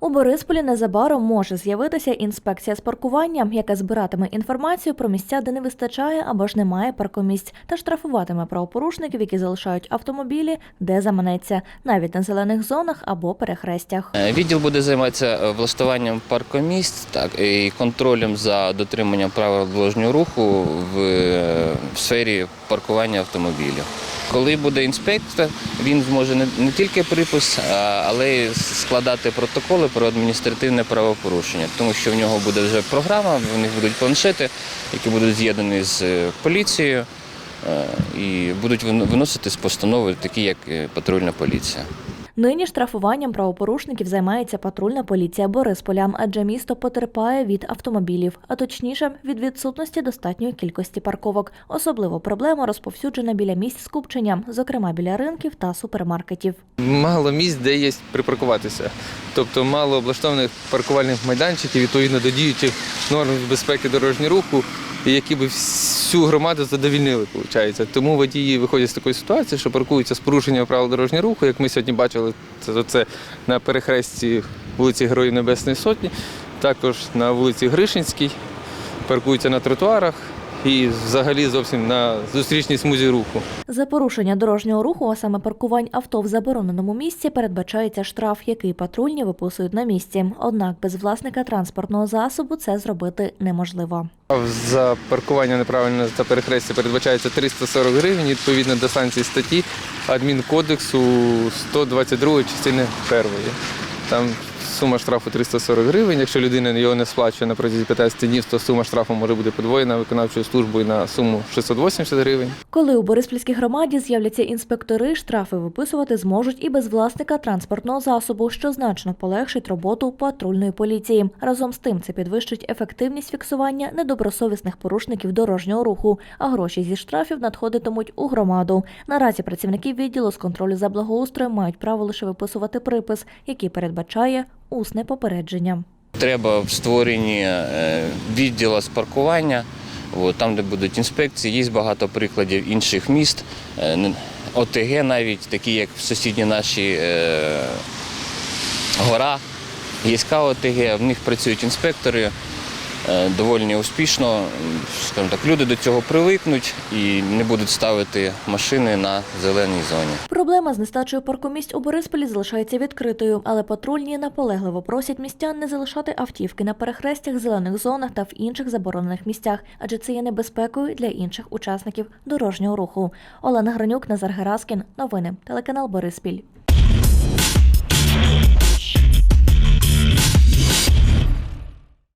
У Борисполі незабаром може з'явитися інспекція з паркування, яка збиратиме інформацію про місця, де не вистачає або ж немає паркомісць, та штрафуватиме правопорушників, які залишають автомобілі, де заманеться, навіть на зелених зонах або перехрестях. Е, Відділ буде займатися е, влаштуванням паркомісць так, і контролем за дотриманням правил дорожнього руху в, е, в сфері паркування автомобілів. Коли буде інспектор, він зможе не, не тільки припис, але й складати протоколи про адміністративне правопорушення, тому що в нього буде вже програма, в них будуть планшети, які будуть з'єднані з е, поліцією е, і будуть виносити з постанови, такі як е, патрульна поліція. Нині штрафуванням правопорушників займається патрульна поліція Борисполя, адже місто потерпає від автомобілів, а точніше від відсутності достатньої кількості парковок. Особливо проблема розповсюджена біля місць скупчення, зокрема біля ринків та супермаркетів. Мало місць, де є припаркуватися. Тобто мало облаштованих паркувальних майданчиків відповідно до діючих норм безпеки дорожнього руху, які би всю громаду задовільнили, виходить. Тому водії виходять з такої ситуації, що паркуються з порушенням правил дорожнього руху, як ми сьогодні бачили, це, це на перехресті вулиці Героїв Небесної Сотні, також на вулиці Гришинській, паркуються на тротуарах і взагалі зовсім на зустрічній смузі руху. За порушення дорожнього руху, а саме паркувань авто в забороненому місці, передбачається штраф, який патрульні виписують на місці. Однак без власника транспортного засобу це зробити неможливо. За паркування неправильно та перехрестя передбачається 340 гривень відповідно до санкцій статті адмінкодексу 122 частини першої. Там сума штрафу 340 гривень. Якщо людина його не сплачує на протязі 15 днів, то сума штрафу може бути подвоєна виконавчою службою на суму 680 гривень. Коли у Бориспільській громаді з'являться інспектори, штрафи виписувати зможуть і без власника транспортного засобу, що значно полегшить роботу патрульної поліції. Разом з тим, це підвищить ефективність фіксування недобросовісних порушників дорожнього руху, а гроші зі штрафів надходитимуть у громаду. Наразі працівники відділу з контролю за благоустроєм мають право лише виписувати припис, який передбачає усне попередження. Треба в створенні е, відділу з паркування, там, де будуть інспекції. Є багато прикладів інших міст, е, ОТГ навіть, такі як в сусідній нашій е, гора, ЄСК ОТГ, в них працюють інспектори. Е, Доволі успішно, скажімо так, люди до цього привикнуть і не будуть ставити машини на зеленій зоні. Проблема з нестачею паркомісць у Борисполі залишається відкритою, але патрульні наполегливо просять містян не залишати автівки на перехрестях, зелених зонах та в інших заборонених місцях, адже це є небезпекою для інших учасників дорожнього руху. Олена Гранюк, Назар Гераскін. Новини. Телеканал Бориспіль.